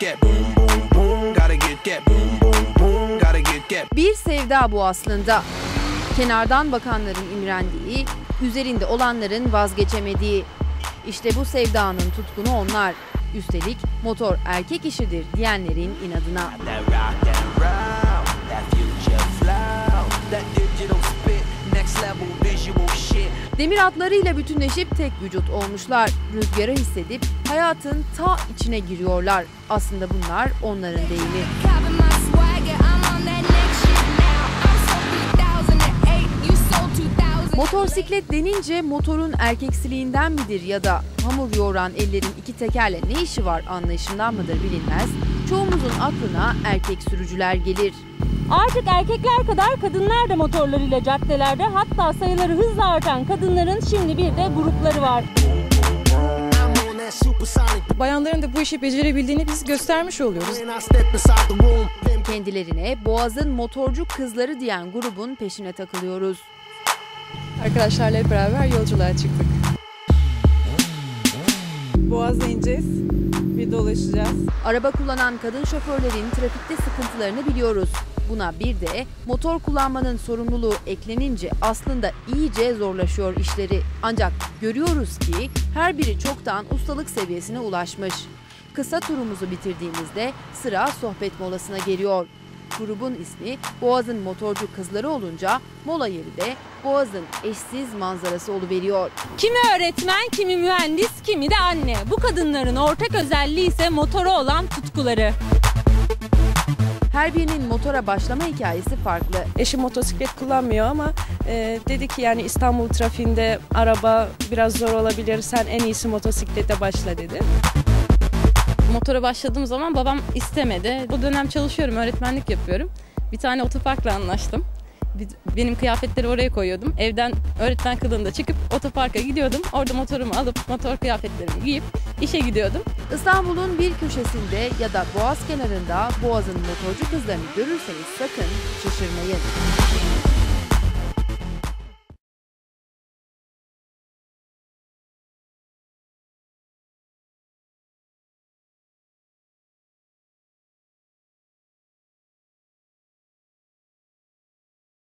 get that boom boom boom. Gotta get that boom boom boom. Gotta get that. Bir sevda bu aslında. Kenardan bakanların imrendiği, üzerinde olanların vazgeçemediği. İşte bu sevdanın tutkunu onlar. Üstelik motor erkek işidir diyenlerin inadına. That rock, that route, Demir atlarıyla bütünleşip tek vücut olmuşlar. Rüzgarı hissedip hayatın ta içine giriyorlar. Aslında bunlar onların deyimi. Motorsiklet denince motorun erkeksiliğinden midir ya da hamur yoğuran ellerin iki tekerle ne işi var anlayışından mıdır bilinmez. Çoğumuzun aklına erkek sürücüler gelir. Artık erkekler kadar kadınlar da motorlarıyla caddelerde hatta sayıları hızla artan kadınların şimdi bir de grupları var. Bayanların da bu işi becerebildiğini biz göstermiş oluyoruz. Kendilerine Boğaz'ın motorcu kızları diyen grubun peşine takılıyoruz. Arkadaşlarla hep beraber yolculuğa çıktık. Boğaz'a ineceğiz. Bir dolaşacağız. Araba kullanan kadın şoförlerin trafikte sıkıntılarını biliyoruz. Buna bir de motor kullanmanın sorumluluğu eklenince aslında iyice zorlaşıyor işleri. Ancak görüyoruz ki her biri çoktan ustalık seviyesine ulaşmış. Kısa turumuzu bitirdiğimizde sıra sohbet molasına geliyor. Grubun ismi Boğaz'ın motorcu kızları olunca mola yeri de Boğaz'ın eşsiz manzarası oluveriyor. Kimi öğretmen, kimi mühendis, kimi de anne. Bu kadınların ortak özelliği ise motora olan tutkuları. Her birinin motora başlama hikayesi farklı. Eşim motosiklet kullanmıyor ama e, dedi ki yani İstanbul trafiğinde araba biraz zor olabilir. Sen en iyisi motosiklete başla dedi. Motora başladığım zaman babam istemedi. O dönem çalışıyorum, öğretmenlik yapıyorum. Bir tane otoparkla anlaştım. Benim kıyafetleri oraya koyuyordum. Evden öğretmen kılığında çıkıp otoparka gidiyordum. Orada motorumu alıp motor kıyafetlerimi giyip işe gidiyordum. İstanbul'un bir köşesinde ya da Boğaz kenarında Boğaz'ın motorcu kızlarını görürseniz sakın şaşırmayın.